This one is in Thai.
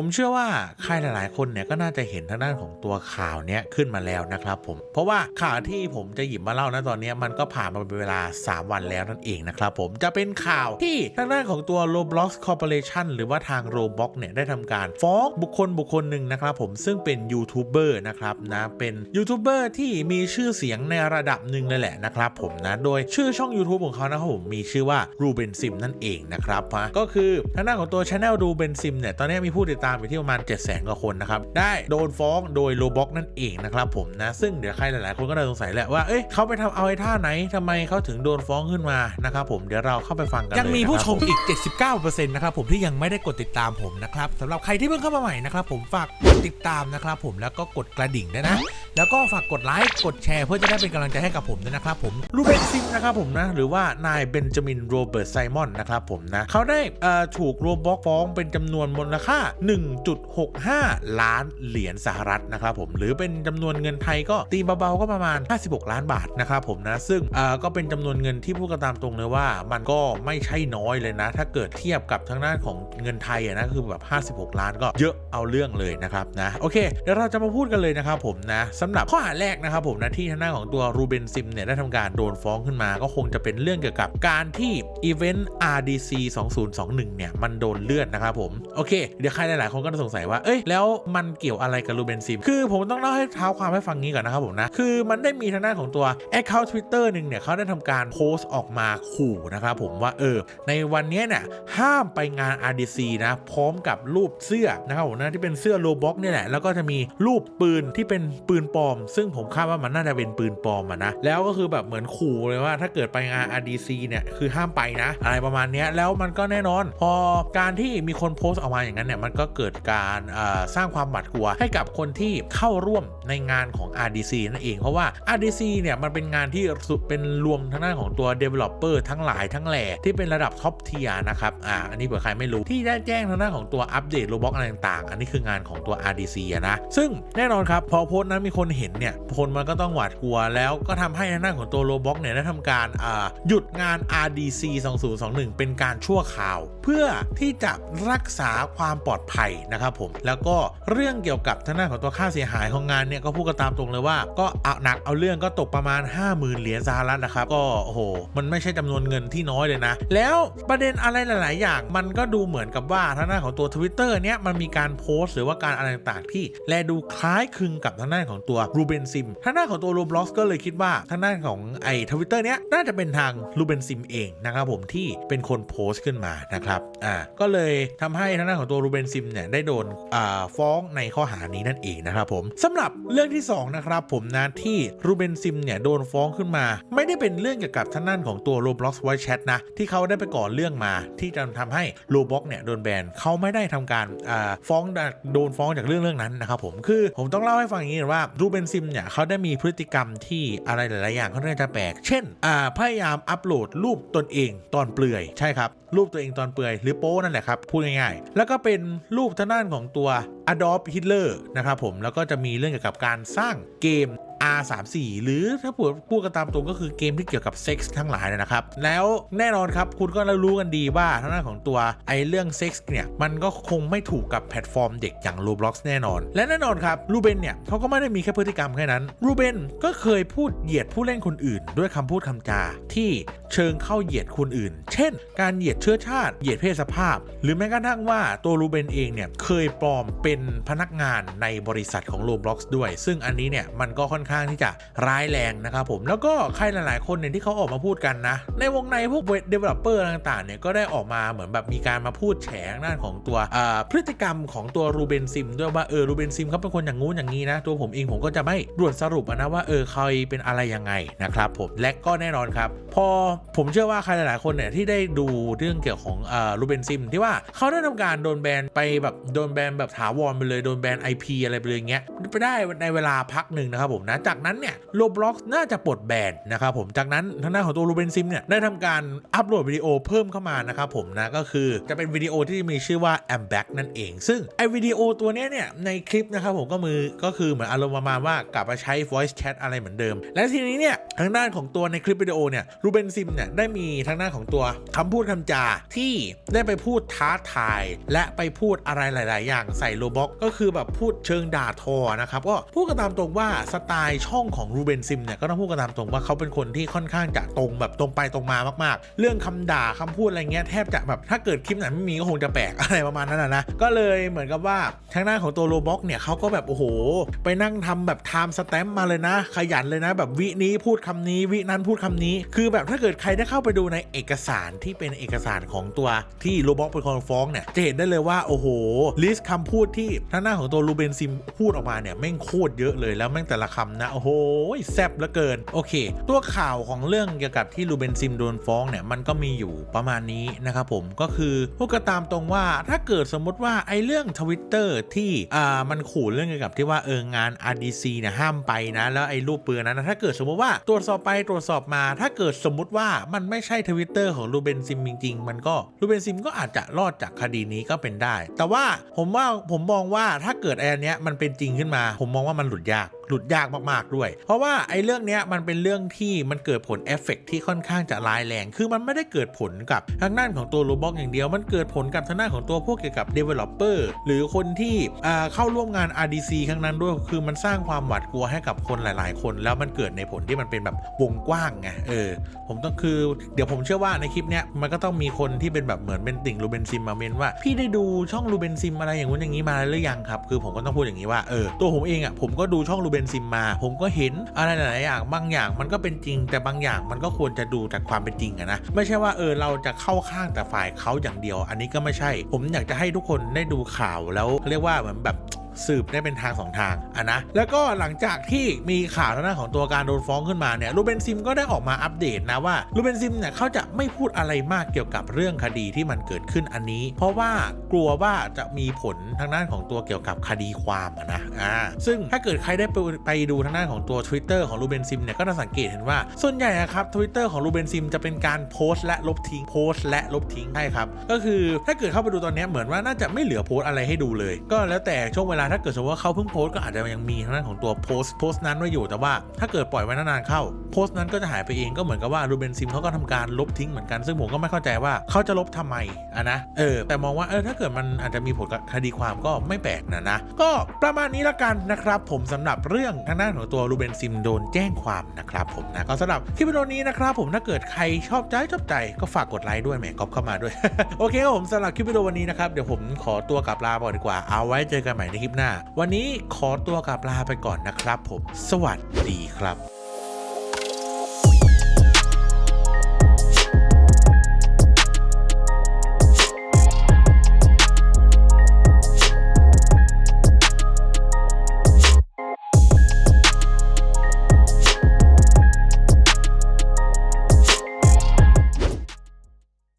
ผมเชื่อว่าใครหลายๆ คนเนี่ยก็น่าจะเห็นทางด้านของตัวข่าวเนี้ยขึ้นมาแล้วนะครับผมเพราะว่าข่าวที่ผมจะหยิบมาเล่านะตอนนี้มันก็ผ่านมาเป็นเวลา 3 วันแล้วนั่นเองนะครับผมจะเป็นข่าวที่ทางด้านของตัว Roblox Corporation หรือว่าทาง Roblox เนี่ยได้ทำการฟ้องบุคคลบุคคลหนึ่งนะครับผมซึ่งเป็นยูทูบเบอร์นะครับนะเป็นยูทูบเบอร์ที่มีชื่อเสียงในระดับหนึ่งเลยแหละนะครับผมนะโดยชื่อช่อง YouTube ของเขานะครับผมมีชื่อว่า Ruben Sim นั่นเองนะครับนะก็คือทางด้านของตัว Channel Ruben Sim เนี่ยตอนนี้มีผู้ติดตามอยู่ที่ประมาณ7 0 0 0 0 0กว่าคนนะครับ ได้โดนฟ้องโดย Roblox นั่นเองนะครับผมนะ ซึ่งเดี๋ยวใครหลายๆ คนก็จะสงสัยแหละว่า เอ้ยเขาไปทำเอาไอ้ท่าไหนทำไมเขาถึงโดนฟ้องขึ้นมานะครับผม เดี๋ยวเราเข้าไปฟังกันเลยยังมีผู้ชมนะครับอีก 79%นะครับผมที่ยังไม่ได้กดติดตามผมนะครับสำหรับใครที่เพิ่งเข้ามาใหม่นะครับผมฝากกดติดตามนะครับผมแล้วก็กดกระดิ่งด้วยนะ แล้วก็ฝากกดไลค์ กดแชร์ เพื่อจะได้เป็นกำลังใจให้กับผมด้วยนะครับผมรูเบนซิมนะครับผมนะ หรือว่านายเบนจามินโรเบิร์ตไซมอนนะครับผมนะเขาได้ถูกโรบล็อกฟ้องเป็นจำนวนมูลค่า 1.65 ล้านเหรียญสหรัฐนะครับผมหรือเป็นจำนวนเงินไทยก็ตีเบาๆก็ประมาณ 56 ล้านบาทนะครับผมนะ ซึ่งก็เป็นจำนวนเงินที่พูดกันตามตรงเลยว่า มันก็ไม่ใช่น้อยเลยนะ ถ้าเกิดเทียบกับทางด้านของเงินไทยอะนะคือแบบ 56 ล้านก็เยอะเอาเรื่องเลยนะครับนะโอเคเดี๋ยวเราจะมาพูดกันเลยนะครับผมนะสำหรับข้อหาแรกนะครับผมนะที่ทางด้านของตัวรูเบนซิมเนี่ยได้ทำการโดนฟ้องขึ้นมา ก็คงจะเป็นเรื่องเกี่ยวกับการที่อีเวนต์ RDC 2021 เนี่ย มันโดนเลื่อนนะครับผม โอเค เดี๋ยวใครหลายๆคนก็จะสงสัยว่า เอ้ย แล้วมันเกี่ยวอะไรกับรูเบนซิม คือผมต้องเล่าให้เท้าความให้ฟังงี้ก่อนนะครับผมนะ คือมันได้มีทางด้านของตัว Account Twitter หนึ่งเนี่ยเขาได้ทำการโพสต์ออกมาขู่นะครับผมว่าเออ ในวันนี้เนี่ยห้ามไปงาน RDC นะ พร้อมกับรูปเสื้อนะครับผมนะที่เป็นเสื้อโลบ็อกเนี่ยแหละแล้วก็จะมีรูปปืนที่เป็นปืนปลอม ซึ่งผมคาดว่ามันน่าจะเป็นปืนปลอมอะนะ แล้วก็คือแบบเหมือนขู่เลยว่าถ้าเกิดไปงาน RDC เนี่ยคือห้ามไปนะ อะไรประมาณนี้แล้วมันก็แน่นอน พอการที่มีคนโพสต์ออกมาอย่างนั้นเนี่ยมันก็เกิดการสร้างความหวาดกลัว ให้กับคนที่เข้าร่วมในงานของ RDC นั่นเองเพราะว่า RDC เนี่ยมันเป็นงานที่เป็นรวมทางด้านของตัว Developer ทั้งหลายทั้งแหล่ที่เป็นระดับท็อปเทียนะครับอ่าอันนี้เผื่อใครไม่รู้ที่ได้แจ้งทางด้านของตัวอัปเดตโรบอทอะไรต่างๆ อันนี้คืองานของตัว RDC นะซึ่งแน่นอนครับพอโพสต์นั้นมีคนเห็นเนี่ยคนมันก็ต้องหวาดกลัวแล้วก็ทำให้ทางด้านของตัวโรบ็อทเนี่ยได้ทำการาหยุดงาน RDC 2021 เป็นการชั่วคราว เพื่อที่จะรักษาความปลอดภัยนะครับผมแล้วก็เรื่องเกี่ยวกับทางด้านของตัวค่าเสียหายของงานเนี่ยก็พูดกันตามตรงเลยว่าก็เอาหนักเอาเรื่องก็ตกประมาณ 50,000 เหรียญสหรัฐนะครับก็โอ้โหมันไม่ใช่จำนวนเงินที่น้อยเลยนะ แล้วประเด็นอะไรหลาย ๆ อย่างมันก็ดูเหมือนกับว่าทางด้านของตัว Twitter เนี้ยมันมีการโพสต์หรือว่าการอะไรต่างๆที่แลดูคล้ายคลึงกับทางด้านของตัวรูเบนซิมทางด้านของตัว Roblox ก็เลยคิดว่าทางด้านของไอ้ทวิตเตอร์เนี้ยน่าจะเป็นทางรูเบนซิมเองนะครับผมที่เป็นคนโพสต์ขึ้นมานะครับอ่าก็เลยทำให้ทางด้านของตัวรูเบนซิมเนี่ยได้โดนอ่าฟ้องในข้อหานี้นั่นเองนะครับผมสำหรับเรื่องที่สองนะครับผมนะที่รูเบนซิมเนี่ยโดนฟ้องขึ้นมา ไม่ได้เป็นเรื่องเกี่ยวกับทางด้านของตัว Roblox Voice Chat นะที่เขาได้ไปก่อเรื่องมา ที่จะทำให้ Roblox เนี่ยโดนแบนเขาไม่ได้ทำการอ่าฟ้องโดนฟ้องจากเรื่องเรื่องนั้นนะครับผมคือผมต้องเล่าให้ฟังอย่างนี้ว่ารูเบนซิมเนี่ยเขาได้มีพฤติกรรมที่อะไรหลาย ๆ อย่างเขาน่าจะแปลก เช่นอ่าพยายามอัปโหลดรูปตนเองตอนเปลือยใช่ครับ รูปตัวเองตอนเปลือยหรือโป้นั่นแหละครับ พูดง่าย ๆ แล้วก็เป็นรูปทางด้านของตัว Adolf Hitler นะครับผมแล้วก็จะมีเรื่องเกี่ยวกับการสร้างเกม R34 หรือถ้าพูดกันตามตรงก็คือเกมที่เกี่ยวกับเซ็กส์ทั้งหลายนะครับ แล้วแน่นอนครับคุณก็รู้กันดีว่าทางด้านของตัวไอเรื่องเซ็กส์เนี่ย มันก็คงไม่ถูกกับแพลตฟอร์มเด็กอย่าง Roblox แน่นอน และแน่นอนครับรูเบนเนี่ยเขาก็ไม่ได้มีแค่พฤติกรรมแค่นั้นรูเบนก็เคยพูดเหยียดผู้เล่นคนอื่น ด้วยคำพูดคำจาที่เชิงเข้าเหยียดคนอื่น เช่น การเหยียดเชื้อชาติ เหยียดเพศสภาพ หรือแม้กระทั่งว่าตัวรูเบนเองเนี่ยเคยปลอมเป็นพนักงานในบริษัทของ Roblox ด้วย ซึ่งอันนี้เนี่ยมันก็ค่อนข้างที่จะร้ายแรงนะครับผม แล้วก็ใครหลาย ๆ คนเนี่ยที่เขาออกมาพูดกันนะ ในวงในพวกเว็บเดเวลลอปเปอร์ต่าง ๆ เนี่ยก็ได้ออกมาเหมือนแบบมีการมาพูดแฉงด้านของตัวพฤติกรรมของตัวรูเบนซิมด้วยว่าเออรูเบนซิมเขาเป็นคนอย่างงู้นอย่างนี้นะตัวผมเองผมก็จะไม่ด่วนสรุปนะว่าเออใครเป็นอะไรยังไงนะครับผมและก็แน่นอนครับพอผมเชื่อว่าใครหลายๆคนเนี่ยที่ได้ดูเรื่องเกี่ยวของอ่ารูเบนซิมที่ว่าเขาได้ทำการโดนแบนไปแบบโดนแบนแบบถาวรไปเลยโดนแบน IP อะไรไปเลยอย่างเงี้ยไปได้ในเวลาพักหนึ่งนะครับผมนะจากนั้นเนี่ยโ b บล็อกน่าจะปลดแบนนะครับผมจากนั้นทางด้านของตัวรูเบนซิมเนี่ยได้ทำการอัปโหลดวิดีโอเพิ่มเข้ามานะครับผมนะก็คือจะเป็นวิดีโอที่มีชื่อว่า I'm back นั่นเอง ซึ่งไอวิดีโอตัวเนี้ยเนี่ยในคลิปนะครับผมก็มือก็คือเหมือนอารมณ์ประมาณว่ากลับมาใช้ voice chat อะไรเหมือนเดิม และทีนี้เนี่ยทางด้านของตัวในคลิปวิดีโอเนี่ยรูเบนซิมซิมเนี่ยได้มีทางหน้าของตัวคำพูดคำจาที่ได้ไปพูดท้าทาย และไปพูดอะไรหลาย ๆ อย่างใส่โลบ็อกก็คือแบบพูดเชิงด่าทอนะครับก็พูดกันตามตรงว่าสไตล์ช่องของรูเบนซิมเนี่ยก็ต้องพูดกันตามตรงว่าเขาเป็นคนที่ค่อนข้างจะตรงแบบตรงไปตรงมามากๆ เรื่องคำด่าคำพูดอะไรเงี้ยแทบจะแบบถ้าเกิดคลิปไหนไม่มีก็คงจะแปลกอะไรประมาณนั้นนะก็เลยเหมือนกับว่าทางหน้าของตัวโลบ็อกเนี่ยเขาก็แบบโอ้โห ไปนั่งทำแบบไทม์สแตมป์มาเลยนะ ขยันเลยนะ แบบวินี้พูดคำนี้วินั้นพูดคำนี้ คือแบบถ้าเกิดใครได้เข้าไปดูในเอกสารที่เป็นเอกสารของตัวที่โลบ็อกเป็นคนฟ้องเนี่ยจะเห็นได้เลยว่าโอ้โหลิสต์คำพูดที่ทางหน้าของตัวรูเบนซิมพูดออกมาเนี่ยแม่งโคตรเยอะเลยแล้วแม่งแต่ละคำนะโอ้โหแซ่บเหลือเกินโอเค ตัวข่าวของเรื่องเกี่ยวกับที่รูเบนซิมโดนฟ้องเนี่ยมันก็มีอยู่ประมาณนี้นะครับผมก็คือพูดกันตามตรงว่าถ้าเกิดสมมติว่าไอ้เรื่องทวิตเตอร์ที่อ่ามันขู่เรื่องเกี่ยวกับที่ว่าเอองาน RDC เนี่ยห้ามไปนะแล้วไอ้รูปปืนนั้นนะถ้าเกิดสมมติว่าตรวจสอบไปตรวจสอบมา ถ้าเกิดสมมติว่ามันไม่ใช่ทวิตเตอร์ของรูเบนซิมจริงๆ มันก็รูเบนซิมก็อาจจะรอดจากคดีนี้ก็เป็นได้ แต่ว่าผมว่าผมมองว่าถ้าเกิดไอ้อันเนี้ยมันเป็นจริงขึ้นมา ผมมองว่ามันหลุดยากหลุดยากมากๆด้วย เพราะว่าไอ้เรื่องเนี้ยมันเป็นเรื่องที่มันเกิดผลเอฟเฟกต์ที่ค่อนข้างจะร้ายแรง คือมันไม่ได้เกิดผลกับทางด้านของตัวโรบอกอย่างเดียว มันเกิดผลกับทางด้านของตัวพวกเกี่ยวกับ Developer หรือคนที่เข้าร่วมงาน RDC ครั้งนั้นด้วย คือมันสร้างความหวาดกลัวให้กับคนหลาย ๆ คน แล้วมันเกิดในผลที่มันเป็นแบบวงกว้างไง เออ ผมต้องคือเดี๋ยวผมเชื่อว่าในคลิปเนี้ยมันก็ต้องมีคนที่เป็นแบบเหมือนเป็นติ่งรูเบนซิมมาเมนว่า พี่ได้ดูช่องรูเบนซิมอะไรอย่างงู้นอย่างนี้มาหรือยังครับ คือผมก็ต้องพูดอย่างนี้ว่าเออตัวผมเองอะผมก็ดูช่องรูเบนซิมมา ผมก็เห็นอะไรหลายๆอย่างบางอย่างมันก็เป็นจริง แต่บางอย่างมันก็ควรจะดูจากความเป็นจริงอะนะไม่ใช่ว่าเออเราจะเข้าข้างแต่ฝ่ายเขาอย่างเดียว อันนี้ก็ไม่ใช่ ผมอยากจะให้ทุกคนได้ดูข่าวแล้วเรียกว่าเหมือนแบบ สืบได้เป็นทางสองทางอะนะแล้วก็หลังจากที่มีข่าวทางด้านของตัวการโดนฟ้องขึ้นมาเนี่ยรูเบนซิมก็ได้ออกมาอัปเดตนะว่ารูเบนซิมเนี่ยเขาจะไม่พูดอะไรมากเกี่ยวกับเรื่องคดีที่มันเกิดขึ้นอันนี้ เพราะว่ากลัวว่าจะมีผลทางด้านของตัวเกี่ยวกับคดีความอะนะอ่าซึ่งถ้าเกิดใครได้ไปไปดูทางด้านของตัว Twitter ของรูเบนซิมเนี่ยก็จะสังเกตเห็นว่าส่วนใหญ่อะครับ Twitter ของรูเบนซิมจะเป็นการโพสต์และลบทิ้งโพสต์และลบทิ้งใช่ครับก็คือถ้าเกิดเข้าไปดูตอนนี้เหมือนว่าน่าจะไม่เหลือโพสต์อะไรให้ดูเลย ก็แล้วแต่ช่วงเวลาถ้าเกิดสมมติว่าเขาเพิ่งโพสต์ก็อาจจะยังมีทางด้านของตัวโพสต์โพสต์นั้นไว้อยู่แต่ว่าถ้าเกิดปล่อยไว้นานๆเข้าโพสต์นั้นก็จะหายไปเองก็เหมือนกับว่ารูเบนซิมเขาก็ทำการลบทิ้งเหมือนกันซึ่งผมก็ไม่เข้าใจว่าเขาจะลบทำไมอะนะเออแต่มองว่าเออถ้าเกิดมันอาจจะมีผลกับคดีความก็ไม่แปลกนะนะก็ประมาณนี้ละกันนะครับ ผมสำหรับเรื่องทางด้านของตัวรูเบนซิมโดนแจ้งความนะครับผมนะก็สำหรับคลิปวิดีโอนี้นะครับผมถ้าเกิดใครชอบใจชอบใจก็ฝากกดไลค์ด้วยแหมก๊อปเข้ามาด้วยโอเคครับผมสำหรับคลิปวิดีโอวันนี้นะครับเดี๋ยวผมขอตัวกลับลาก่อดีกว่าเอาไว้เจอกันใหม่ในคลิปหน้า วันนี้ขอตัวกลับลาไปก่อนนะครับผม สวัสดีครับ